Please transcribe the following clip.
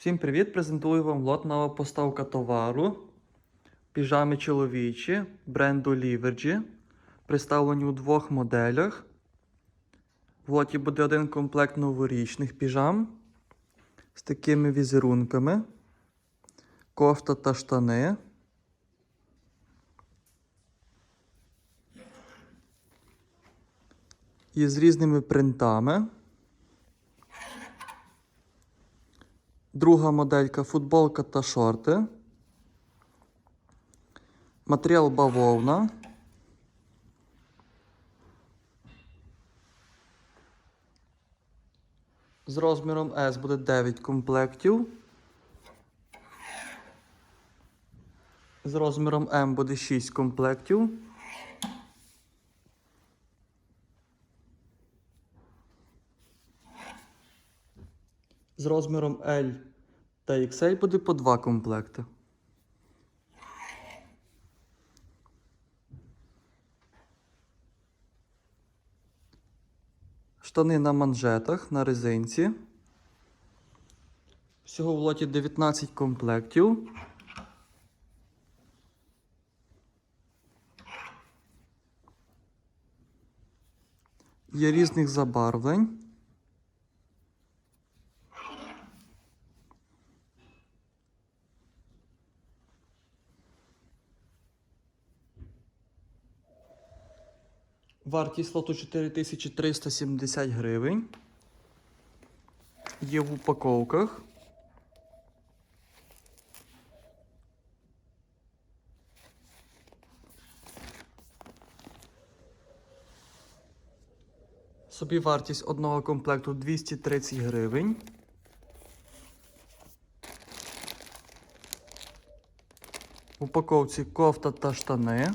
Всім привіт! Презентую вам лот нова поставка товару. Піжами чоловічі бренду Livergy. Представлені у двох моделях. В лоті буде один комплект новорічних піжам з такими візерунками, кофта та штани. І з різними принтами. Друга моделька футболка та шорти. Матеріал бавовна. З розміром S буде 9 комплектів. З розміром М буде 6 комплектів. З розміром L та XL буде по 2 комплекти. Штани на манжетах на резинці. Всього в лоті 19 комплектів. Є різних забарвлень. Вартість лоту 4370 гривень. Є в упаковках. Собі вартість одного комплекту 230 гривень. В упаковці кофта та штани.